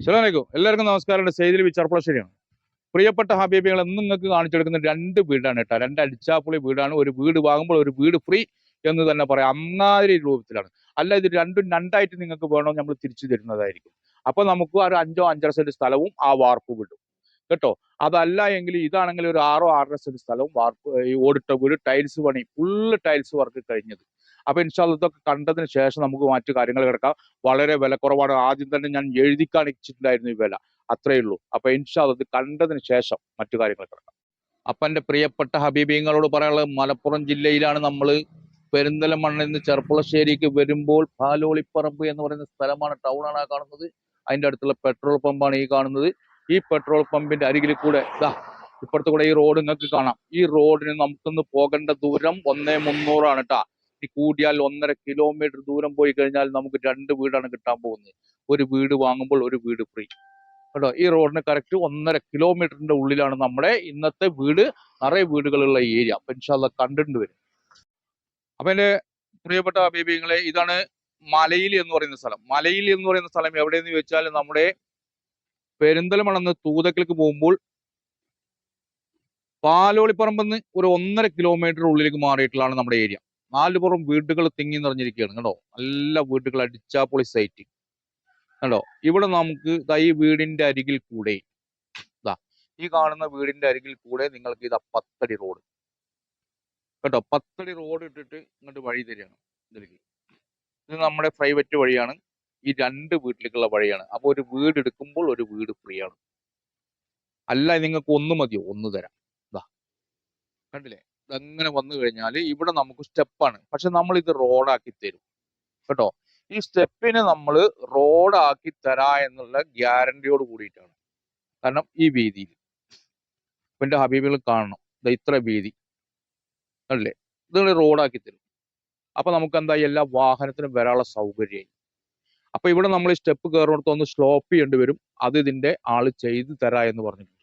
അസ്സലാമലൈക്കും എല്ലാവർക്കും നമസ്കാരം. സെയ്തിൽ വിച്ചാർപ്പളശ്ശേരിയാണ് പ്രിയപ്പെട്ട ഹബീബികൾ എന്നും നിങ്ങൾക്ക് കാണിച്ചെടുക്കുന്ന രണ്ട് വീടാണ് കേട്ടോ. രണ്ട് അടിച്ചാപ്പുളി വീടാണ്. ഒരു വീട് വാങ്ങുമ്പോൾ ഒരു വീട് ഫ്രീ എന്ന് തന്നെ പറയാം. അമ്മാതിരി രൂപത്തിലാണ്. അല്ല ഇത് രണ്ടും രണ്ടായിട്ട് നിങ്ങൾക്ക് വേണോ നമ്മൾ തിരിച്ചു തരുന്നതായിരിക്കും. അപ്പൊ നമുക്ക് ഒരു അഞ്ചോ അഞ്ചര സെന്റ് സ്ഥലവും ആ വാർപ്പ് വിടും. കേട്ടോ? അതല്ല എങ്കിൽ ഇതാണെങ്കിൽ ഒരു ആറോ ആറര സെന്റ് സ്ഥലവും വാർപ്പ് ഈ ഓടിട്ട വീട് ടൈൽസ് പണി ഫുള്ള് ടൈൽസ് വർക്ക് കഴിഞ്ഞത്. അപ്പൊ ഇൻഷാൽ ഇതൊക്കെ കണ്ടതിന് ശേഷം നമുക്ക് മറ്റു കാര്യങ്ങൾ കിടക്കാം. വളരെ വില കുറവാണ്. ആദ്യം തന്നെ ഞാൻ എഴുതി കാണിച്ചിട്ടുണ്ടായിരുന്നു ഈ വില. അത്രയേ ഉള്ളൂ. അപ്പൊ ഇൻഷാൽ ഇത് കണ്ടതിന് ശേഷം മറ്റു കാര്യങ്ങൾ കിടക്കാം. അപ്പൊ എന്റെ പ്രിയപ്പെട്ട ഹബീബിങ്ങളോട് പറയാനുള്ളത് മലപ്പുറം ജില്ലയിലാണ് നമ്മൾ പെരിന്തൽമണ്ണിൽ നിന്ന് ചെർപ്പുളശ്ശേരിക്ക് വരുമ്പോൾ പാലോളിപ്പറമ്പ് എന്ന് പറയുന്ന സ്ഥലമാണ് ടൗൺ ആണ് ആ കാണുന്നത്. അതിന്റെ അടുത്തുള്ള പെട്രോൾ പമ്പാണ് ഈ കാണുന്നത്. ഈ പെട്രോൾ പമ്പിന്റെ അരികിൽ കൂടെ ഇതാ ഇപ്പുറത്ത് കൂടെ ഈ റോഡ് നിങ്ങൾക്ക് കാണാം. ഈ റോഡിന് നമുക്കൊന്ന് പോകേണ്ട ദൂരം ഒന്നേ മുന്നൂറാണ് കേട്ടാ കൂടിയാൽ ഒന്നര കിലോമീറ്റർ ദൂരം പോയി കഴിഞ്ഞാൽ നമുക്ക് രണ്ട് വീടാണ് കിട്ടാൻ പോകുന്നത്. ഒരു വീട് വാങ്ങുമ്പോൾ ഒരു വീട് ഫ്രീ കേട്ടോ? ഈ റോഡിന് കറക്റ്റ് ഒന്നര കിലോമീറ്ററിന്റെ ഉള്ളിലാണ് നമ്മുടെ ഇന്നത്തെ വീട് നിറയെ വീടുകളുള്ള ഏരിയ അപ്പൊ ഇൻഷാല്ല കണ്ടിട്ടുണ്ട് വരും അപ്പൊ എന്റെ പ്രിയപ്പെട്ട അഭിപ്രായങ്ങളെ ഇതാണ് മലയിൽ എന്ന് പറയുന്ന സ്ഥലം. മലയിൽ എന്ന് പറയുന്ന സ്ഥലം എവിടെയെന്ന് ചോദിച്ചാൽ നമ്മുടെ പെരിന്തൽമണ്ണന്ന് തൂതക്കിലേക്ക് പോകുമ്പോൾ പാലോളിപ്പറമ്പെന്ന് ഒരു ഒന്നര കിലോമീറ്റർ ഉള്ളിലേക്ക് മാറിയിട്ടുള്ളതാണ് നമ്മുടെ ഏരിയ നാല് പുറം വീടുകൾ തിങ്ങി നിറഞ്ഞിരിക്കുകയാണ് കേട്ടോ നല്ല വീടുകൾ അടിച്ചാപ്പൊളി സൈറ്റ്. കണ്ടോ? ഇവിടെ നമുക്ക് ഈ വീടിന്റെ അരികിൽ കൂടെ ഈ കാണുന്ന വീടിന്റെ അരികിൽ കൂടെ നിങ്ങൾക്ക് ഇതാ പത്തടി റോഡ്. കേട്ടോ പത്തടി റോഡ് ഇട്ടിട്ട് ഇങ്ങോട്ട് വഴി തരികയാണ് ഇതിലേക്ക്. ഇത് നമ്മുടെ പ്രൈവറ്റ് വഴിയാണ് ഈ രണ്ട് വീട്ടിലേക്കുള്ള വഴിയാണ്. അപ്പൊ ഒരു വീട് എടുക്കുമ്പോൾ ഒരു വീട് ഫ്രീ ആണ്. അല്ല നിങ്ങൾക്ക് ഒന്ന് മതിയോ? ഒന്ന് തരാം. ഇതാ കണ്ടില്ലേ? ഇതങ്ങനെ വന്നു കഴിഞ്ഞാൽ ഇവിടെ നമുക്ക് സ്റ്റെപ്പാണ് പക്ഷെ നമ്മൾ ഇത് റോഡാക്കി തരും. കേട്ടോ? ഈ സ്റ്റെപ്പിനെ നമ്മൾ റോഡാക്കി തരാ എന്നുള്ള ഗ്യാരണ്ടിയോട് കൂടിയിട്ടാണ്. കാരണം ഈ വീതിയിൽ. എന്റെ ഹബീബുകൾ കാണണം. ഇത്ര വീതി. അല്ലേ? ഇത് റോഡാക്കി തരും. അപ്പൊ നമുക്ക് എന്താ എല്ലാ വാഹനത്തിനും വരാനുള്ള സൗകര്യമായി. അപ്പൊ ഇവിടെ നമ്മൾ സ്റ്റെപ്പ് കയറുന്നിടത്ത് ഒന്ന് സ്ലോപ്പ് ചെയ്യേണ്ടി വരും. അത് ഇതിന്റെ ആൾ ചെയ്തു തരാ എന്ന് പറഞ്ഞിട്ടുണ്ട്.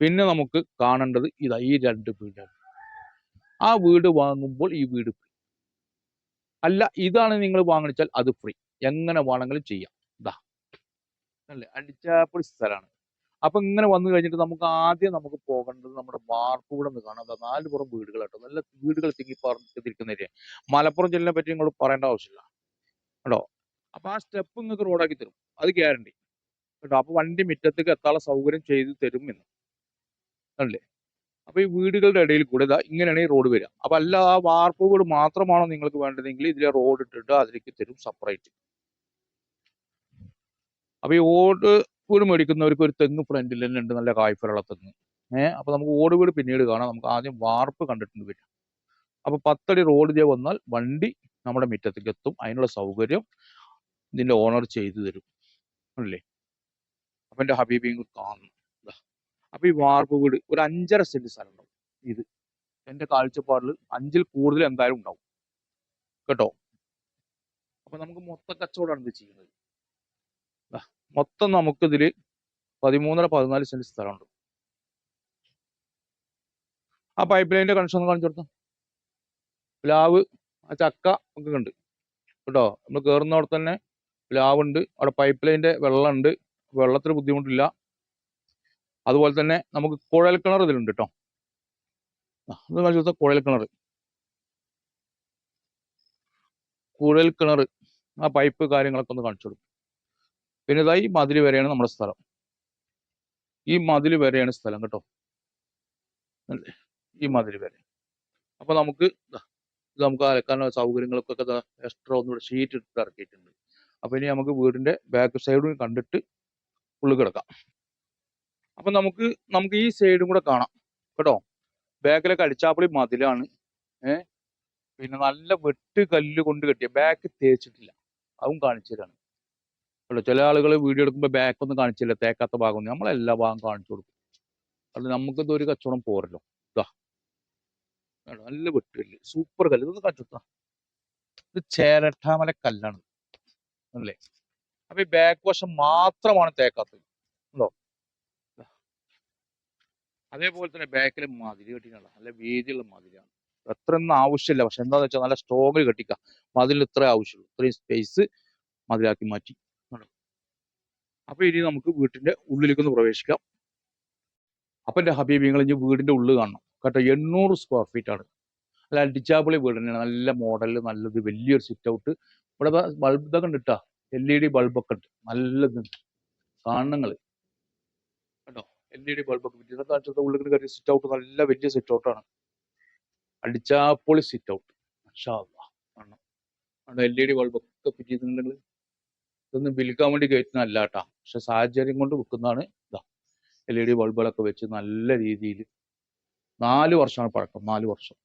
പിന്നെ നമുക്ക് കാണേണ്ടത് ഇതാ ഈ രണ്ട് വീടാണ്. ആ വീട് വാങ്ങുമ്പോൾ ഈ വീട് ഫ്രീ അല്ല ഇതാണ് നിങ്ങൾ വാങ്ങിച്ചാൽ അത് ഫ്രീ എങ്ങനെ വേണമെങ്കിലും ചെയ്യാം. ഇതാ അല്ലേ? അടിച്ചാപ്പൊളി സ്ഥലമാണ്. അപ്പൊ ഇങ്ങനെ വന്നു കഴിഞ്ഞിട്ട് നമുക്ക് ആദ്യം നമുക്ക് പോകേണ്ടത് നമ്മുടെ വാർപ്പ് നിന്ന് കാണാം. അതാ നാല് പുറം വീടുകൾ കേട്ടോ നല്ല വീടുകൾ തിങ്ങി പറഞ്ഞിരിക്കുന്ന ഏരിയ മലപ്പുറം ജില്ലയെ പറ്റി നിങ്ങൾ പറയേണ്ട ആവശ്യമില്ല. കേട്ടോ? അപ്പൊ ആ സ്റ്റെപ്പ് നിങ്ങൾക്ക് റോഡാക്കി തരും. അത് ഗ്യാരണ്ടി കേട്ടോ? അപ്പൊ വണ്ടി മുറ്റത്തേക്ക് എത്താനുള്ള സൗകര്യം ചെയ്തു തരും എന്ന്. അല്ലേ? അപ്പൊ ഈ വീടുകളുടെ ഇടയിൽ കൂടെ ഇതാ ഇങ്ങനെയാണ് ഈ റോഡ് വരിക. അപ്പൊ അല്ല ആ വാർപ്പ് വീട് മാത്രമാണോ നിങ്ങൾക്ക് വേണ്ടതെങ്കിൽ ഇതിലെ റോഡ് ഇട്ടിട്ട് അതിലേക്ക് തരും സെപ്പറേറ്റ് അപ്പൊ ഈ ഓട് വീട് മേടിക്കുന്നവർക്ക് ഒരു തെങ്ങ് ഫ്രണ്ടിൽ തന്നെ ഉണ്ട് നല്ല കായ്ഫലുള്ള തെങ്ങ്. ഏഹ് അപ്പൊ നമുക്ക് ഓട് വീട് പിന്നീട് കാണാം. നമുക്ക് ആദ്യം വാർപ്പ് കണ്ടിട്ടുണ്ട് വരും അപ്പൊ പത്തടി റോഡ് ഇതേ വന്നാൽ വണ്ടി നമ്മുടെ മുറ്റത്തേക്ക് എത്തും. അതിനുള്ള സൗകര്യം ഇതിന്റെ ഓണർ ചെയ്തു തരും. അല്ലേ? അപ്പൊ എന്റെ ഹബീബിയും കാണുന്നു. അപ്പൊ ഈ വാർപ്പ് വീട് ഒരു അഞ്ചര സെന്റ് സ്ഥലം ഉണ്ടാവും. ഇത്. എന്റെ കാഴ്ചപ്പാടിൽ അഞ്ചിൽ കൂടുതൽ എന്തായാലും ഉണ്ടാവും. കേട്ടോ? അപ്പൊ നമുക്ക് മൊത്ത കച്ചവടമാണ് ഇത് ചെയ്യുന്നത്. മൊത്തം നമുക്കിതിൽ പതിമൂന്നര പതിനാല് സെന്റ് സ്ഥലമുണ്ട്. ആ പൈപ്പ് ലൈനിന്റെ കണക്ഷൻ ഒന്ന് കാണിച്ചു കൊടുത്തു. പ്ലാവ് ആ ചക്ക ഒക്കെ ഉണ്ട് കേട്ടോ? നമ്മൾ കയറുന്നവിടെ തന്നെ പ്ലാവ് ഉണ്ട് അവിടെ പൈപ്പ് ലൈനിന്റെ വെള്ളമുണ്ട്. വെള്ളത്തിന് ബുദ്ധിമുട്ടില്ല. അതുപോലെ തന്നെ നമുക്ക് കുഴൽ കിണർ ഇതിലുണ്ട് കേട്ടോ കുഴൽ കിണർ. കുഴൽ കിണർ ആ പൈപ്പ് കാര്യങ്ങളൊക്കെ ഒന്ന് കാണിച്ചു കൊടുക്കും. പിന്നെ ഇതായി മതിൽ വരെയാണ് നമ്മുടെ സ്ഥലം. ഈ മതിൽ വരെയാണ് സ്ഥലം കേട്ടോ? ഈ മതിൽ വരെ. അപ്പൊ നമുക്ക് ഇത് നമുക്ക് അലക്കാനുള്ള സൗകര്യങ്ങൾക്കൊക്കെ എക്സ്ട്രാ ഒന്നുകൂടെ ഷീറ്റ് ഇട്ട് ഇറക്കിയിട്ടുണ്ട്. അപ്പൊ ഇനി നമുക്ക് വീടിന്റെ ബാക്ക് സൈഡും കണ്ടിട്ട് ഉള്ളിൽ കിടക്കാം. അപ്പൊ നമുക്ക് നമുക്ക് ഈ സൈഡും കൂടെ കാണാം. കേട്ടോ? ബാക്കിലൊക്കെ അടിച്ചാപ്പിളി മതിലാണ്. ഏഹ് പിന്നെ നല്ല വെട്ട് കല്ല് കൊണ്ട് കെട്ടിയ ബാക്ക് തേച്ചിട്ടില്ല. അതും കാണിച്ചു തരാണ്. കേട്ടോ? ചില ആളുകൾ വീഡിയോ എടുക്കുമ്പോൾ ബാക്ക് ഒന്നും കാണിച്ചില്ല തേക്കാത്ത ഭാഗം. നമ്മളെല്ലാ ഭാഗം കാണിച്ചു കൊടുക്കും. അത് നമുക്കിത് ഒരു കച്ചവടം പോരല്ലോ. ഇതാ നല്ല വെട്ട് കല്ല്. സൂപ്പർ കല്ല്. ഇതൊന്ന് കാണിച്ചു ഇത് ചേരട്ടാമല കല്ലാണ്. അല്ലേ? അപ്പൊ ഈ ബാക്ക് വശം മാത്രമാണ് തേക്കാത്തത് ഉണ്ടോ ദാ. അതേപോലെ തന്നെ ബാക്കിൽ മതിൽ കെട്ടിയിട്ടുള്ള നല്ല വീതിയുള്ള മതിലാണ്. അത്രയൊന്നും ആവശ്യമില്ല. പക്ഷെ എന്താന്ന് വെച്ചാൽ നല്ല സ്ട്രോങ്ങിൽ കെട്ടിക്ക. മതിൽ ഇത്ര ആവശ്യമുള്ളൂ. ഇത്രയും സ്പേസ് മതിലാക്കി മാറ്റി. അപ്പോൾ അപ്പൊ ഇനി നമുക്ക് വീട്ടിന്റെ ഉള്ളിലേക്ക് ഒന്ന് പ്രവേശിക്കാം. അപ്പൊ എന്റെ ഹബീബിങ്ങൾ ഇനി വീടിന്റെ ഉള്ളിൽ കാണണം. കേട്ടോ എണ്ണൂറ് സ്ക്വയർ ഫീറ്റ് ആണ്. അല്ല അടിച്ചാപ്പിളി വീട് തന്നെയാണ്. നല്ല മോഡൽ നല്ലത് വലിയൊരു സിറ്റ് ഔട്ട് ഇവിടെ ബൾബ് ഇതൊക്കെ ഉണ്ട് കേട്ടോ എൽ ഇ ഡി ബൾബൊക്കെ ഉണ്ട്. നല്ലത് കാണണങ്ങൾ കേട്ടോ എൽ ഇ ഡി ബൾബൊക്കെ ഇതൊക്കെ കാണിച്ചത് ഉള്ളിൽ കയറി സിറ്റ് ഔട്ട് നല്ല വലിയ സിറ്റ് ഔട്ടാണ് അടിച്ചാ പൊളി സിറ്റ് ഔട്ട് കാണണം എൽ ഇ ഡി ബൾബൊക്കെ ചെയ്തിട്ടുണ്ടെങ്കിൽ ഇതൊന്നും വിൽക്കാൻ വേണ്ടി കയറ്റുന്നതല്ല കേട്ടാ. പക്ഷെ സാഹചര്യം കൊണ്ട് വിൽക്കുന്നതാണ് ഇതാ. എൽ ഇ ഡി ബൾബുകളൊക്കെ വെച്ച് നല്ല രീതിയിൽ നാല് വർഷമാണ് പഴക്കം. നാല് വർഷം.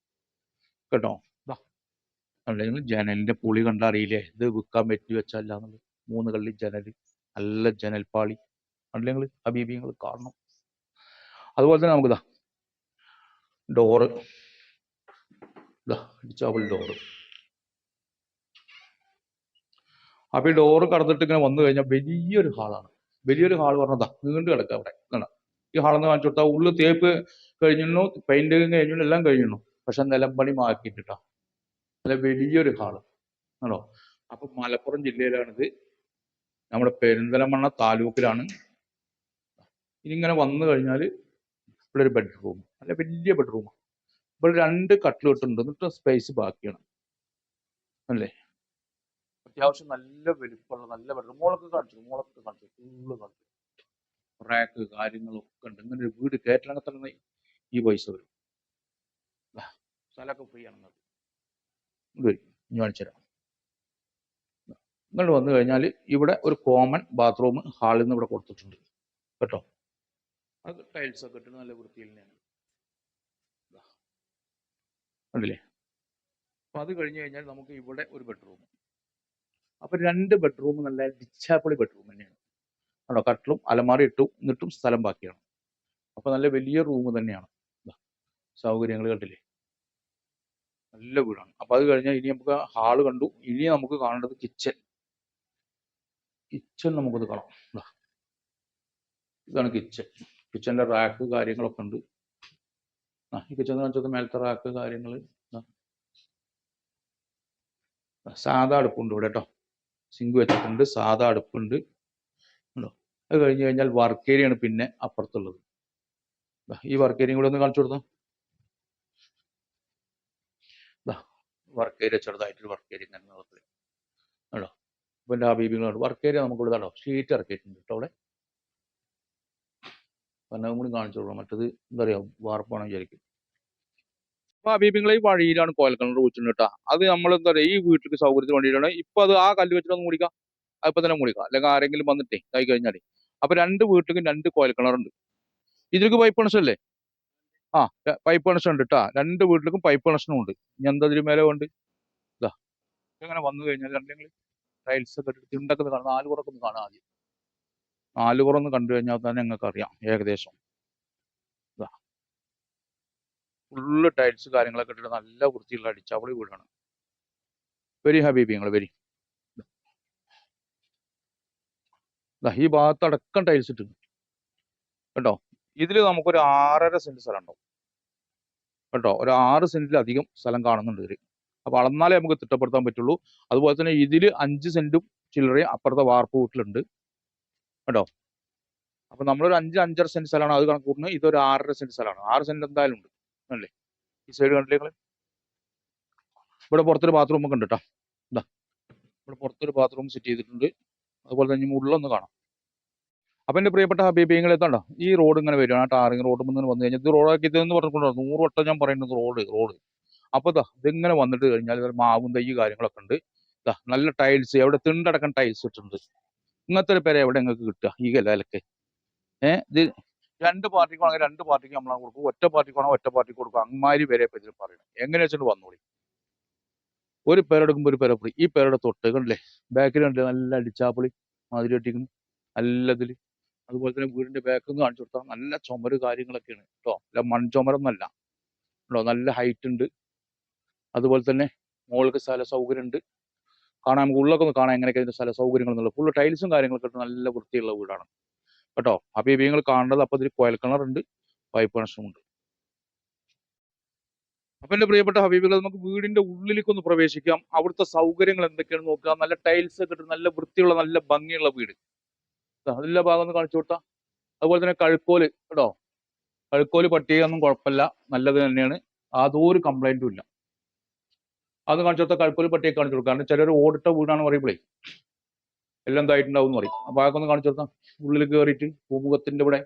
കേട്ടോ? ഇതാ. അല്ലെങ്കിൽ ജനലിന്റെ പുളി കണ്ടറിയില്ലേ? ഇത് വിൽക്കാൻ പറ്റി വെച്ചല്ല മൂന്ന് കള്ളി ജനൽ. നല്ല ജനൽപ്പാളി. അല്ലെങ്കിൽ അബീബിയങ്ങൾ കാണണം. അതുപോലെ തന്നെ നമുക്കിതാ ഡോറ് ഇതാ അടിച്ചാപ്പിൾ ഡോറ് അപ്പൊ ഈ ഡോറ് കടന്നിട്ട് ഇങ്ങനെ വന്നു കഴിഞ്ഞാൽ വലിയൊരു ഹാളാണ് വലിയൊരു ഹാൾ പറഞ്ഞതാ നീണ്ടു കിടക്കുക അവിടെ. കണ്ട ഈ ഹാളെന്ന് കാണിച്ചു കൊടുത്താൽ ഉള്ളു തേപ്പ് കഴിഞ്ഞിരുന്നു പെയിന്റ് കഴിഞ്ഞു എല്ലാം കഴിഞ്ഞിരുന്നു. പക്ഷെ നിലമ്പണി മാറ്റിയിട്ടാ നല്ല വലിയൊരു ഹാൾ ആണോ? അപ്പൊ മലപ്പുറം ജില്ലയിലാണിത്. നമ്മുടെ പെരിന്തലമണ്ണ താലൂക്കിലാണ്. ഇനി ഇങ്ങനെ വന്നു കഴിഞ്ഞാൽ ഇവിടെ ഒരു ബെഡ്റൂം നല്ല വലിയ ബെഡ്റൂം ഇവിടെ രണ്ട് കട്ടിലിട്ടുണ്ട് എന്നിട്ട് സ്പേസ് ബാക്കിയാണ്. അല്ലേ? അത്യാവശ്യം നല്ല വലിപ്പമുള്ള നല്ല ബെഡ്റൂം മോളൊക്കെ കാണിച്ചു മോളൊക്കെ കാണിച്ചു ഫുള്ള് കാണിച്ചു റാക്ക് കാര്യങ്ങളൊക്കെ ഉണ്ട്. ഇങ്ങനെ ഒരു വീട് കയറ്റണമെങ്കിൽ ഈ പൈസ വരും. സ്ഥലമൊക്കെ ഫ്രീ ആണ് നിങ്ങൾക്ക് ഇത് വരും കാണിച്ചുതരാം ഇങ്ങോട്ട് വന്നു കഴിഞ്ഞാൽ ഇവിടെ ഒരു കോമൺ ബാത്റൂം ഹാളിൽ നിന്ന് ഇവിടെ കൊടുത്തിട്ടുണ്ട്. കേട്ടോ? അത് ടൈൽസൊക്കെ ഇട്ട് നല്ല വൃത്തിയിൽ തന്നെയാണ് ദാ. കണ്ടില്ലേ? അപ്പൊ അത് കഴിഞ്ഞ് കഴിഞ്ഞാൽ നമുക്ക് ഇവിടെ ഒരു ബെഡ്റൂം അപ്പൊ രണ്ട് ബെഡ്റൂം നല്ല ഡിച്ചാപ്പൊളി ബെഡ്റൂം തന്നെയാണ്. ആണോ കട്ടിലും അലമാറി ഇട്ടു എന്നിട്ടും സ്ഥലം ബാക്കിയാണ്. അപ്പൊ നല്ല വലിയ റൂം തന്നെയാണ്. സൗകര്യങ്ങൾ കണ്ടില്ലേ? നല്ല വീടാണ്. അപ്പൊ അത് കഴിഞ്ഞാൽ ഇനി നമുക്ക് ഹാൾ കണ്ടു. ഇനി നമുക്ക് കാണേണ്ടത് കിച്ചൺ കിച്ചൺ നമുക്കത് കാണാം. ഇതാണ് കിച്ചൺ കിച്ചണിന്റെ റാക്ക് കാര്യങ്ങളൊക്കെ ഉണ്ട്. ആ ഈ കിച്ചൺ കാണിച്ചത് മേലത്തെ റാക്ക് കാര്യങ്ങൾ സാധാ അടുപ്പുണ്ട് ഇവിടെ കേട്ടോ സിങ്ക് വെച്ചിട്ടുണ്ട് സാധാ അടുപ്പുണ്ട്. ഉണ്ടോ? അത് കഴിഞ്ഞ് കഴിഞ്ഞാൽ വർക്ക് ഏരിയ ആണ് പിന്നെ അപ്പുറത്തുള്ളത്. ഈ വർക്ക് ഏരിയയും കൂടെ ഒന്ന് കാണിച്ചു കൊടുത്തോ. വർക്ക് ഏരിയ ചെറുതായിട്ടൊരു വർക്ക് ഏരിയ ഇങ്ങനെ നീളത്തിൽ കേട്ടോ ആ ഹബീബികളുണ്ട് വർക്ക് ഏരിയ നമുക്ക് ഇവിടെ കേട്ടോ ഷീറ്റ് ഇറക്കിയിട്ടുണ്ട് കേട്ടോ അവിടെ. പന്നവും കൂടി കാണിച്ചു കൊടുക്കണം മറ്റത് എന്താ പറയാ വാർപ്പാണ് വിചാരിക്കും. അപ്പൊ അബീബിങ്ങളെ ഈ വഴിയിലാണ് കോയൽക്കിണർ കുഴിച്ചിട്ടുണ്ട് കേട്ടോ. അത് നമ്മൾ എന്താ പറയാ ഈ വീട്ടിലേക്ക് സൗകര്യത്തിന് വേണ്ടിയിട്ടാണ്. ഇപ്പൊ അത് ആ കല്ല് വെച്ചിട്ട് വെച്ചിട്ടൊന്ന് മുടിക്കാം. അതിപ്പോ തന്നെ മുടിക്കാം. അല്ലെങ്കിൽ ആരെങ്കിലും വന്നിട്ടേ കൈ കഴിഞ്ഞാൽ അപ്പൊ രണ്ട് വീട്ടിലും രണ്ട് കോയൽക്കിണറുണ്ട് ഇതിലേക്ക് പൈപ്പ് കണക്ഷൻ അല്ലേ ആ പൈപ്പ് കണക്ഷൻ ഉണ്ട് കേട്ടാ. രണ്ട് വീട്ടിലേക്കും പൈപ്പ് കണക്ഷനും ഉണ്ട്. ഇനി എന്താ ഇതിന് മേലെ ഉണ്ട് ഇതാ. ഇങ്ങനെ വന്നു കഴിഞ്ഞാൽ രണ്ടെങ്കിലും ടൈൽസ് ഒക്കെ ഇട്ടിട്ട് തിണ്ടൊക്കെ ഒന്ന് കാണാം. നാല് കുറക്കൊന്ന് കാണാം ആദ്യം. നാല് പുറം കണ്ടു കഴിഞ്ഞാൽ തന്നെ നിങ്ങൾക്ക് അറിയാം ഏകദേശം ഫുള്ള് ടൈൽസ് കാര്യങ്ങളൊക്കെ ഇട്ടിട്ട് നല്ല വൃത്തിയുള്ള അടിച്ചാപ്പൊളി വീടാണ്. വെരി ഹബീബി നിങ്ങൾ വെരി. ഈ ഭാഗത്തടക്കം ടൈൽസ് ഇട്ട് കേട്ടോ ഇതിൽ നമുക്കൊരു ആറര സെന്റ് സ്ഥലം ഉണ്ടാവും. കേട്ടോ ഒരു ആറ് സെന്റിലധികം സ്ഥലം കാണുന്നുണ്ട് ഇതിൽ അപ്പൊ അളന്നാലേ നമുക്ക് തിട്ടപ്പെടുത്താൻ പറ്റുള്ളൂ. അതുപോലെ തന്നെ ഇതിൽ അഞ്ച് സെന്റും ചില്ലറയും അപ്പുറത്തെ വാർപ്പ് വീട്ടിലുണ്ട്. കേട്ടോ അപ്പൊ നമ്മളൊരു അഞ്ച് അഞ്ചര സെന്റ് സ്ഥലമാണ് അത് കണക്ക് കൂട്ടുന്നത്. ഇതൊരു ആറര സെന്റ് സ്ഥലമാണ്. ആറ് സെന്റ് എന്തായാലും ഉണ്ട്. അല്ലേ? ഈ സൈഡ് കണ്ടില്ലേ ഇവിടെ പുറത്തൊരു ബാത്റൂം ഒക്കെ ഉണ്ട് കേട്ടോ ഇവിടെ പുറത്തൊരു ബാത്റൂം സെറ്റ് ചെയ്തിട്ടുണ്ട്. അതുപോലെ തന്നെ ഉള്ളൊന്ന് കാണാം. അപ്പൊ എന്റെ പ്രിയപ്പെട്ട ഹബീബിങ്ങൾ എത്തണ്ട ഈ റോഡ് ഇങ്ങനെ വരികയാണ് ആ ടാറിങ് റോഡ് മുന്നിൽ വന്നു കഴിഞ്ഞാൽ ഇത് റോഡാക്കി ഇതെന്ന് പറഞ്ഞിട്ടുണ്ടോ? നൂറ് വട്ടം ഞാൻ പറയുന്നത് റോഡ് റോഡ് അപ്പൊ ഇതാ ഇതിങ്ങനെ വന്നിട്ട് കഴിഞ്ഞാൽ മാവും തൈ കാര്യങ്ങളൊക്കെ ഉണ്ട്. ഇതാ നല്ല ടൈൽസ് എവിടെ തിണ്ടടക്കം ടൈൽസ് ഇട്ടിട്ടുണ്ട്. ഇങ്ങനത്തെ ഒരു പേര് എവിടെ നിങ്ങൾക്ക് കിട്ടുക? ഈ കലയിലൊക്കെ ഏഹ് ഇത് രണ്ട് പാർട്ടിക്കാണെങ്കിൽ രണ്ട് പാർട്ടിക്ക് നമ്മളെ കൊടുക്കും. ഒറ്റ പാർട്ടിക്കാണെങ്കിൽ ഒറ്റ പാർട്ടിക്ക് കൊടുക്കും. അങ്ങമാരി പേരെ ഇതിൽ പറയണം. എങ്ങനെ വെച്ചിട്ട് വന്നോളി. ഒരു പേരെടുക്കുമ്പോൾ ഒരു പേരപ്പൊടി ഈ പേരുടെ തൊട്ട് കണ്ടില്ലേ? ബാക്കിൽ കണ്ടില്ലേ? നല്ല അടിച്ചാപ്പൊളി മാതിരി കെട്ടിക്കുന്നു നല്ലതിൽ അതുപോലെ തന്നെ വീടിന്റെ നിന്ന് കാണിച്ചു കൊടുത്താൽ നല്ല ചുമര് കാര്യങ്ങളൊക്കെയാണ് കേട്ടോ അല്ല മൺചുമരൊന്നല്ല. കേട്ടോ നല്ല ഹൈറ്റ് ഉണ്ട്. അതുപോലെ തന്നെ മുകൾക്ക് സ്ഥല സൗകര്യം ഉണ്ട് കാണാൻ നമുക്ക് ഉള്ളൊക്കെ ഒന്ന് കാണാൻ എങ്ങനെയൊക്കെ ഇതിന്റെ സ്ഥല സൗകര്യങ്ങൾ എന്നുള്ളത് ഫുള്ള് ടൈൽസും കാര്യങ്ങളൊക്കെ ഇട്ട് നല്ല വൃത്തിയുള്ള വീടാണ്. കേട്ടോ? അപ്പോൾ ഈ നിങ്ങൾ കാണേണ്ടത് അപ്പോൾ ഇതിൽ കോയൽ കിണറുണ്ട് പൈപ്പ് കണക്ഷനും ഉണ്ട്. എന്റെ പ്രിയപ്പെട്ട ഹബീബികൾ നമുക്ക് വീടിന്റെ ഉള്ളിലേക്ക് ഒന്ന് പ്രവേശിക്കാം. അവിടുത്തെ സൗകര്യങ്ങൾ എന്തൊക്കെയാണെന്ന് നോക്കുക. നല്ല ടൈൽസ് ഒക്കെ ഇട്ട് നല്ല വൃത്തിയുള്ള നല്ല ഭംഗിയുള്ള വീട്. അതിന്റെ ഭാഗം ഒന്ന് കാണിച്ചു കൊടുത്താ. അതുപോലെ തന്നെ കഴുക്കോൽ കേട്ടോ? കഴുക്കോൽ പട്ടിയൊന്നും കുഴപ്പമില്ല. നല്ലത് തന്നെയാണ്. യാതൊരു കംപ്ലൈന്റും ഇല്ല. അത് കാണിച്ചു കൊടുത്താൽ പട്ടിയെ കാണിച്ചു കൊടുക്കുക കാരണം ചിലർ ഓടിട്ട വീടാണ് പറയുമ്പോഴേ എല്ലാം ഇതായിട്ടുണ്ടാവും എന്ന് പറയും. അപ്പോൾ അതൊക്കെ ഒന്ന് കാണിച്ചു കൊടുത്താൽ ഉള്ളിൽ കയറിയിട്ട് പൂമുഖത്തിന്റെ ഇവിടെ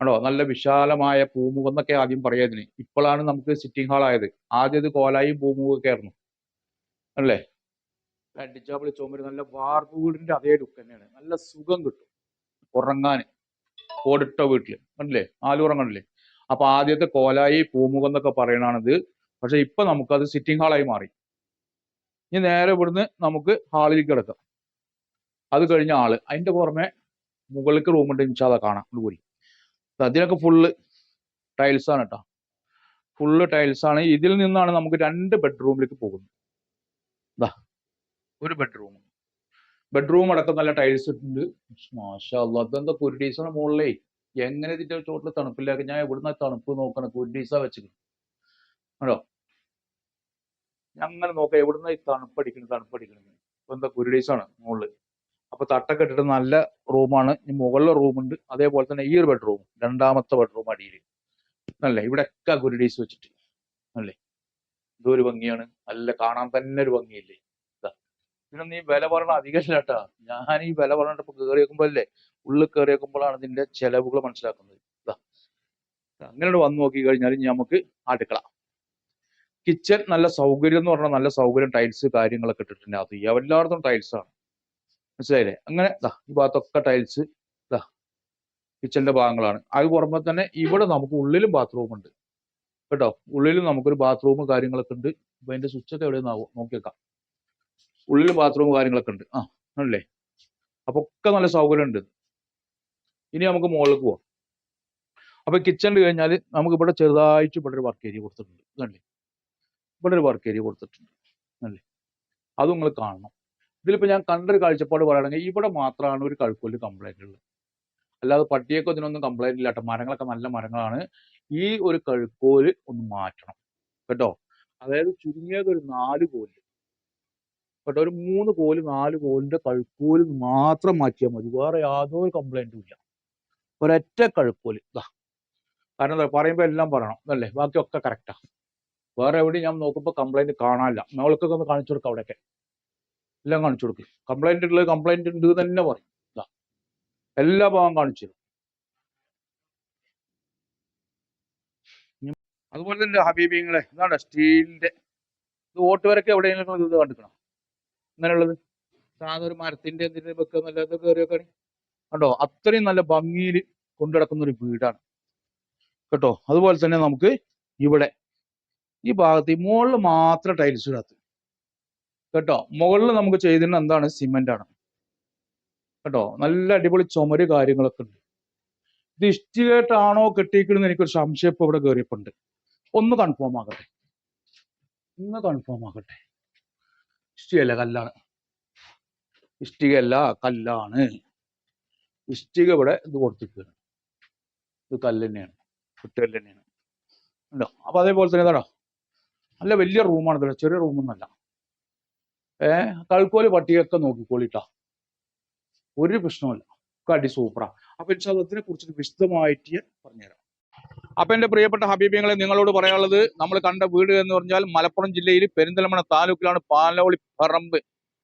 ആണോ നല്ല വിശാലമായ പൂമുഖം എന്നൊക്കെ ആദ്യം പറയാതിന് ഇപ്പോഴാണ് നമുക്ക് സിറ്റിംഗ് ഹാൾ ആയത്. ആദ്യം ഇത് കോലായും പൂമുഖമൊക്കെ ആയിരുന്നു. അല്ലേ? അടിച്ചാപ്പിളി ചുമര് നല്ല വാർപ്പ് വീടിന്റെ അതേ ലുക്ക് തന്നെയാണ്. നല്ല സുഖം കിട്ടും. ഉറങ്ങാൻ ഓടിട്ട വീട്ടിൽ കണ്ടില്ലേ? ആലുറം കണ്ടില്ലേ അപ്പൊ ആദ്യത്തെ കോലായി പൂമുഖം എന്നൊക്കെ പറയണാണിത്. പക്ഷെ ഇപ്പൊ നമുക്ക് നമുക്കത് സിറ്റിംഗ് ഹാളായി മാറി. ഇനി നേരെ ഇവിടുന്ന് നമുക്ക് ഹാളിലേക്ക് കിടക്കാം. അത് കഴിഞ്ഞ ആൾ. അതിന്റെ പുറമെ മുകളിലേക്ക് റൂമുണ്ട് ഇൻഷാദ കാണാം. കൂടി അതിനൊക്കെ ഫുള്ള് ടൈൽസ് ആണ് കേട്ടോ ഫുള്ള് ടൈൽസ് ആണ്. ഇതിൽ നിന്നാണ് നമുക്ക് രണ്ട് ബെഡ്റൂമിലേക്ക് പോകുന്നത്. ദാ. ഒരു ബെഡ്റൂം ബെഡ്റൂം അടക്കം നല്ല ടൈൽസ് ഇട്ടുണ്ട് മാഷാ അതെന്താ കുരുടീസാണ് മുകളിലേ? എങ്ങനെ ഇതിന്റെ ചോട്ടിൽ തണുപ്പില്ലാക്കി ഞാൻ എവിടുന്ന തണുപ്പ് നോക്കണം? കുരുടീസ വെച്ചിട്ട് ആണോ ഞങ്ങൾ നോക്കാം എവിടുന്ന ഈ തണുപ്പടിക്കുന്നത് തണുപ്പടിക്കുന്നത് ഇപ്പൊ എന്താ കുരുടീസാണ് മുകളിൽ അപ്പൊ തട്ടൊക്കെ ഇട്ടിട്ട് നല്ല റൂമാണ്. മുകളിലെ റൂമുണ്ട്. അതേപോലെ തന്നെ ഈ ഒരു ബെഡ്റൂം രണ്ടാമത്തെ ബെഡ്റൂം അടിയിൽ അല്ലേ? ഇവിടെ ഒക്കെ കുരുടീസ് വെച്ചിട്ട്. അല്ലേ? ഇതൊരു ഭംഗിയാണ്. നല്ല കാണാൻ തന്നെ ഒരു ഭംഗിയില്ലേ? പിന്നെ ഈ വില പറയണ അധികമല്ല കേട്ടാ. ഞാൻ ഈ വില പറഞ്ഞിട്ട് കയറി വെക്കുമ്പോഴല്ലേ ഉള്ളിൽ കയറി വെക്കുമ്പോഴാണ് ഇതിന്റെ ചെലവുകൾ മനസ്സിലാക്കുന്നത്. അങ്ങനെ വന്നു നോക്കി കഴിഞ്ഞാൽ നമുക്ക് അടുക്കള. കിച്ചൺ നല്ല സൗകര്യം എന്ന് പറഞ്ഞാൽ നല്ല സൗകര്യം ടൈൽസ് കാര്യങ്ങളൊക്കെ ഇട്ടിട്ടുണ്ട് അത് എല്ലായിടത്തും ടൈൽസ് ആണ്. മനസ്സിലായില്ലേ? അങ്ങനെ ദാ ഈ ഭാഗത്തൊക്കെ ടൈൽസ് ദാ കിച്ചന്റെ ഭാഗങ്ങളാണ്. അത് പുറമെ തന്നെ ഇവിടെ നമുക്ക് ഉള്ളിലും ബാത്റൂം ഉണ്ട്. കേട്ടോ? ഉള്ളിലും നമുക്കൊരു ബാത്റൂം കാര്യങ്ങളൊക്കെ ഉണ്ട്. അപ്പൊ അതിന്റെ സ്വിച്ച് ഒക്കെ എവിടെയെന്നാവും നോക്കിയേക്കാം. ഉള്ളിൽ ബാത്റൂം കാര്യങ്ങളൊക്കെ ഉണ്ട്. ആ ആണല്ലേ? അപ്പൊ ഒക്കെ നല്ല സൗകര്യം ഉണ്ട്. ഇനി നമുക്ക് മുകളിലേക്ക് പോവാം. അപ്പൊ കിച്ചണിൽ കഴിഞ്ഞാൽ നമുക്ക് ഇവിടെ ചെറുതായിട്ട് ഇവിടെ ഒരു വർക്ക് ഏരിയ കൊടുത്തിട്ടുണ്ട്. ഇതല്ലേ? ഇവിടെ ഒരു വർക്ക് ഏരിയ കൊടുത്തിട്ടുണ്ട്. അല്ലേ? അതും നിങ്ങൾ കാണണം. ഇതിലിപ്പോൾ ഞാൻ കണ്ടൊരു കാഴ്ചപ്പാട് പറയുകയാണെങ്കിൽ ഇവിടെ മാത്രമാണ് ഒരു കഴുക്കോൽ കംപ്ലൈന്റ് ഉള്ളത്. അല്ലാതെ പട്ടിയൊക്കെ ഇതിനൊന്നും കംപ്ലൈന്റ് ഇല്ല കേട്ടോ. മരങ്ങളൊക്കെ നല്ല മരങ്ങളാണ്. ഈ ഒരു കഴുക്കോൽ ഒന്ന് മാറ്റണം. കേട്ടോ? അതായത് ചുരുങ്ങിയത് ഒരു നാല് കോൽ. കേട്ടോ? ഒരു മൂന്ന് കോൽ നാല് കോലിന്റെ കഴുക്കോൽ മാത്രം മാറ്റിയാൽ മതി. വേറെ യാതൊരു കംപ്ലയിന്റും ഇല്ല. ഒരൊറ്റ കഴുക്കോൽ ഇതാ കാരണം എന്താ പറയുമ്പോൾ എല്ലാം പറയണം. അല്ലേ ബാക്കിയൊക്കെ കറക്റ്റാ വേറെ എവിടെയും ഞാൻ നോക്കുമ്പോൾ കംപ്ലൈന്റ് കാണാനില്ല. മകൾക്കൊക്കെ ഒന്ന് കാണിച്ചു കൊടുക്കാം അവിടെയൊക്കെ. എല്ലാം കാണിച്ചു കൊടുക്കും. കംപ്ലൈന്റ് ഉള്ളത് കംപ്ലൈന്റ് ഉണ്ട് തന്നെ പറയും. എല്ലാ ഭാഗം കാണിച്ചു അതുപോലെ തന്നെ ഹബീബിങ്ങളെ ഇതാണ് സ്റ്റീലിന്റെ ഇത് ഓട്ടുവരൊക്കെ എവിടെയെങ്കിലും ഇത് കണ്ടിക്കണം ഇങ്ങനെയുള്ളത്? സാധാരണ ഒരു മരത്തിന്റെ എന്തിന്റെ വെക്കുക നല്ല ഇത് കയറിയൊക്കെ കണ്ടോ? അത്രയും നല്ല ഭംഗിയിൽ കൊണ്ടുനടക്കുന്ന ഒരു വീടാണ്. കേട്ടോ? അതുപോലെ തന്നെ നമുക്ക് ഇവിടെ ഈ ഭാഗത്ത് മുകളിൽ മാത്രം ടൈൽസ് ഇടാത്ത കേട്ടോ? മുകളിൽ നമുക്ക് ചെയ്തിരുന്ന എന്താണ്? സിമെന്റ് ആണ്. കേട്ടോ? നല്ല അടിപൊളി ചുമര് കാര്യങ്ങളൊക്കെ ഉണ്ട്. ഇത് ഇഷ്ടികേട്ടാണോ കെട്ടിയിരിക്കണെന്ന് എനിക്കൊരു സംശയം ഇപ്പൊ ഇവിടെ കയറിയപ്പോണ്ട് ഒന്ന് കൺഫേം ആകട്ടെ. ഒന്ന് കൺഫേം ആകട്ടെ. ഇഷ്ടികയല്ല കല്ലാണ്. ഇഷ്ടികയല്ല കല്ലാണ്. ഇഷ്ടിക ഇവിടെ ഇത് കൊടുത്തിരിക്കുകയാണ്. ഇത് കല്ല് തന്നെയാണ് കുട്ടികല്ല് തന്നെയാണ് ഉണ്ടോ അപ്പൊ അതേപോലെ തന്നെ ഇതാണോ? നല്ല വലിയ റൂമാണ് ഇത് ചെറിയ റൂമൊന്നല്ല ഏ കഴുക്കോൽ പട്ടിയൊക്കെ നോക്കിക്കോളിട്ടാ. ഒരു പ്രശ്നവുമില്ല. ഒക്കെ അടി സൂപ്പറാണ് അപ്പൊ ഇൻഷാ അല്ലാ ഇതിനെ കുറിച്ച് വിശദമായിട്ട് പറഞ്ഞുതരാം. അപ്പൊ എന്റെ പ്രിയപ്പെട്ട ഹബീബിയങ്ങളെ നിങ്ങളോട് പറയാനുള്ളത് നമ്മൾ കണ്ട വീട് എന്ന് പറഞ്ഞാൽ മലപ്പുറം ജില്ലയിൽ പെരിന്തൽമണ്ണ താലൂക്കിലാണ് പാലോളി പറമ്പ്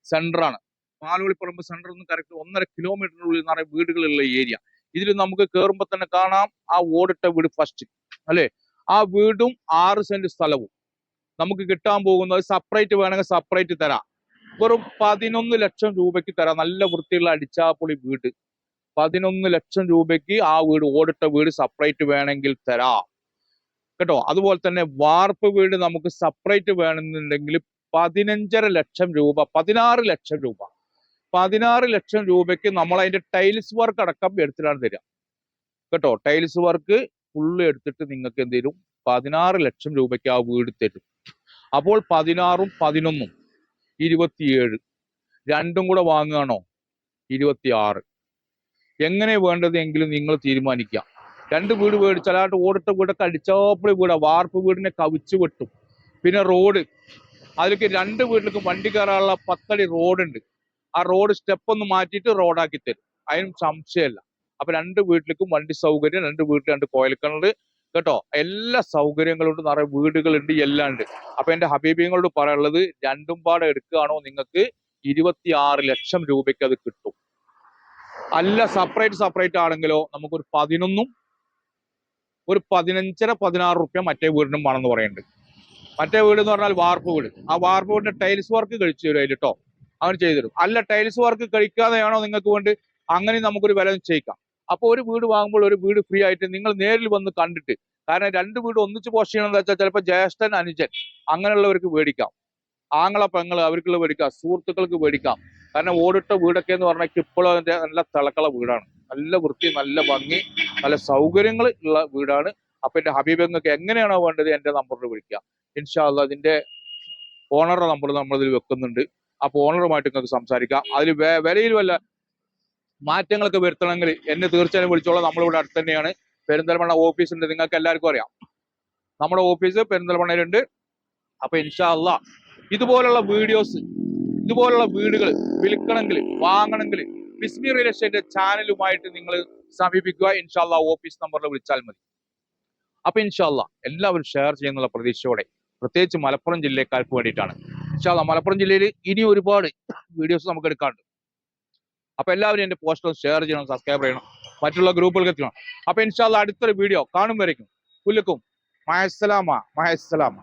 സെന്റർ ആണ്. പാലോളി പറമ്പ് സെന്റർ നിന്ന് കറക്റ്റ് ഒന്നര കിലോമീറ്ററിനുള്ളിൽ നിറയെ വീടുകളുള്ള ഏരിയ ഇതിൽ നമുക്ക് കയറുമ്പോൾ തന്നെ കാണാം ആ ഓടിട്ട വീട് ഫസ്റ്റ് അല്ലേ? ആ വീടും ആറ് സെന്റ് സ്ഥലവും. നമുക്ക് കിട്ടാൻ പോകുന്നത് സെപ്പറേറ്റ് വേണമെങ്കിൽ സെപ്പറേറ്റ് തരാം. വെറും പതിനൊന്ന് ലക്ഷം രൂപയ്ക്ക് തരാം. നല്ല വൃത്തിയുള്ള അടിച്ചാപ്പൊളി വീട്. പതിനൊന്ന് ലക്ഷം രൂപയ്ക്ക് ആ വീട് ഓടിട്ട വീട് സെപ്പറേറ്റ് വേണമെങ്കിൽ തരാം. കേട്ടോ? അതുപോലെ തന്നെ വാർപ്പ് വീട് നമുക്ക് സെപ്പറേറ്റ് വേണമെന്നുണ്ടെങ്കിൽ പതിനഞ്ചര ലക്ഷം രൂപ പതിനാറ് ലക്ഷം രൂപ. പതിനാറ് ലക്ഷം രൂപയ്ക്ക് നമ്മൾ അതിന്റെ ടൈൽസ് വർക്ക് അടക്കം എടുത്തിട്ടാണ് തരിക കേട്ടോ? ടൈൽസ് വർക്ക് ഫുള്ള് എടുത്തിട്ട് നിങ്ങൾക്ക് എന്ത് തരും? പതിനാറ് ലക്ഷം രൂപയ്ക്ക് ആ വീട് തരും. അപ്പോൾ പതിനാറും പതിനൊന്നും ഇരുപത്തിയേഴ്. രണ്ടും കൂടെ വാങ്ങുകയാണോ? ഇരുപത്തിയാറ്. എങ്ങനെ വേണ്ടത് എങ്കിലും നിങ്ങൾ തീരുമാനിക്കാം രണ്ട് വീട് മേടിച്ചാൽ അല്ലാണ്ട് ഓടിട്ട വീടൊക്കെ അടിച്ചാപ്പിളി വീടാ. വാർപ്പ് വീടിനെ കവിച്ചു വെട്ടും. പിന്നെ റോഡ്. അതിലേക്ക് രണ്ട് വീട്ടിലേക്ക് വണ്ടി കയറാനുള്ള പത്തടി റോഡുണ്ട്. ആ റോഡ് സ്റ്റെപ്പ് ഒന്ന് മാറ്റിയിട്ട് റോഡാക്കി തരും. അതിനും സംശയമല്ല. അപ്പൊ രണ്ട് വീട്ടിലേക്കും വണ്ടി സൗകര്യം രണ്ട് വീട്ടിൽ രണ്ട് കോയൽക്കിണർ കേട്ടോ? എല്ലാ സൗകര്യങ്ങളും ഉണ്ട് നിറയെ വീടുകളുണ്ട് എല്ലാം ഉണ്ട്. അപ്പൊ എന്റെ ഹബീബിങ്ങളോട് പറയാനുള്ളത് രണ്ടും പാടെ എടുക്കുകയാണോ നിങ്ങൾക്ക് ഇരുപത്തി ആറ് ലക്ഷം രൂപയ്ക്ക് അത് കിട്ടും. അല്ല സെപ്പറേറ്റ് സെപ്പറേറ്റ് ആണെങ്കിലോ നമുക്കൊരു പതിനൊന്നും ഒരു പതിനഞ്ചര പതിനാറ് റുപ്യ മറ്റേ വീടിനും വേണമെന്ന് പറയുന്നുണ്ട്. മറ്റേ വീട് എന്ന് പറഞ്ഞാൽ വാർപ്പ് വീട്. ആ വാർപ്പ് വീടിന്റെ ടൈൽസ് വർക്ക് കഴിച്ചു തരും അതിൽ കേട്ടോ. അങ്ങനെ ചെയ്തു തരും. അല്ല ടൈൽസ് വർക്ക് കഴിക്കാതെയാണോ നിങ്ങൾക്ക് വേണ്ടി അങ്ങനെ നമുക്കൊരു വില നിശ്ചയിക്കാം. അപ്പോൾ ഒരു വീട് വാങ്ങുമ്പോൾ ഒരു വീട് ഫ്രീ ആയിട്ട് നിങ്ങൾ നേരിൽ വന്ന് കണ്ടിട്ട്. കാരണം രണ്ട് വീട് ഒന്നിച്ച് പോസ്റ്റ് ചെയ്യണമെന്ന് വെച്ചാൽ ചിലപ്പോൾ ജ്യേഷ്ഠൻ അനുജൻ അങ്ങനെയുള്ളവർക്ക് മേടിക്കാം. ആങ്ങള പെങ്ങൾ അവർക്കുള്ള മേടിക്കാം. സുഹൃത്തുക്കൾക്ക് മേടിക്കാം. കാരണം ഓടിട്ട വീടൊക്കെ എന്ന് പറഞ്ഞാൽ ഇപ്പോഴും നല്ല തിളക്കള വീടാണ്. നല്ല വൃത്തി നല്ല ഭംഗി നല്ല സൗകര്യങ്ങൾ ഉള്ള വീടാണ്. അപ്പൊ എന്റെ ഹബീബങ്ങൾക്ക് എങ്ങനെയാണോ വേണ്ടത് എന്റെ നമ്പറിൽ വിളിക്കുക ഇൻഷാല്ല അതിന്റെ ഓണറുടെ നമ്പർ നമ്മളിതിൽ വെക്കുന്നുണ്ട്. അപ്പൊ ഓണറുമായിട്ട് നിങ്ങൾക്ക് സംസാരിക്കാം. അതിൽ വിലയിൽ വല്ല മാറ്റങ്ങളൊക്കെ വരുത്തണമെങ്കിൽ എന്നെ തീർച്ചയായും വിളിച്ചോളാം. നമ്മളിവിടെ അടുത്ത് തന്നെയാണ്. പെരിന്തൽമണ്ണ ഓഫീസ് ഉണ്ട്. നിങ്ങൾക്ക് എല്ലാവർക്കും അറിയാം. നമ്മുടെ ഓഫീസ് പെരിന്തൽമണ്ണയിലുണ്ട്. അപ്പൊ ഇൻഷാല്ല ഇതുപോലുള്ള വീഡിയോസ് ഇതുപോലുള്ള വീടുകൾ വിൽക്കണമെങ്കിൽ വാങ്ങണമെങ്കിൽ ബിസ്മി റിയൽ എസ്റ്റേറ്റ് ചാനലുമായിട്ട് നിങ്ങൾ സമീപിക്കുക. ഇൻഷാല്ല ഓഫീസ് നമ്പറിൽ വിളിച്ചാൽ മതി. അപ്പൊ ഇൻഷാല്ല എല്ലാവരും ഷെയർ ചെയ്യുന്നുള്ള പ്രതീക്ഷയോടെ പ്രത്യേകിച്ച് മലപ്പുറം ജില്ലക്കാർക്ക് വേണ്ടിയിട്ടാണ്. ഇൻഷാല്ല മലപ്പുറം ജില്ലയിൽ ഇനി ഒരുപാട് വീഡിയോസ് നമുക്ക് എടുക്കാനുണ്ട്. അപ്പൊ എല്ലാവരും എന്റെ പോസ്റ്റർ ഷെയർ ചെയ്യണം സബ്സ്ക്രൈബ് ചെയ്യണം മറ്റുള്ള ഗ്രൂപ്പുകൾക്ക് എത്തിക്കണം. അപ്പൊ ഇൻഷാല്ല അടുത്തൊരു വീഡിയോ കാണും വരയ്ക്കും. പുല്ലുക്കും. മഹസ്സലാമ മഹസ്സലാമ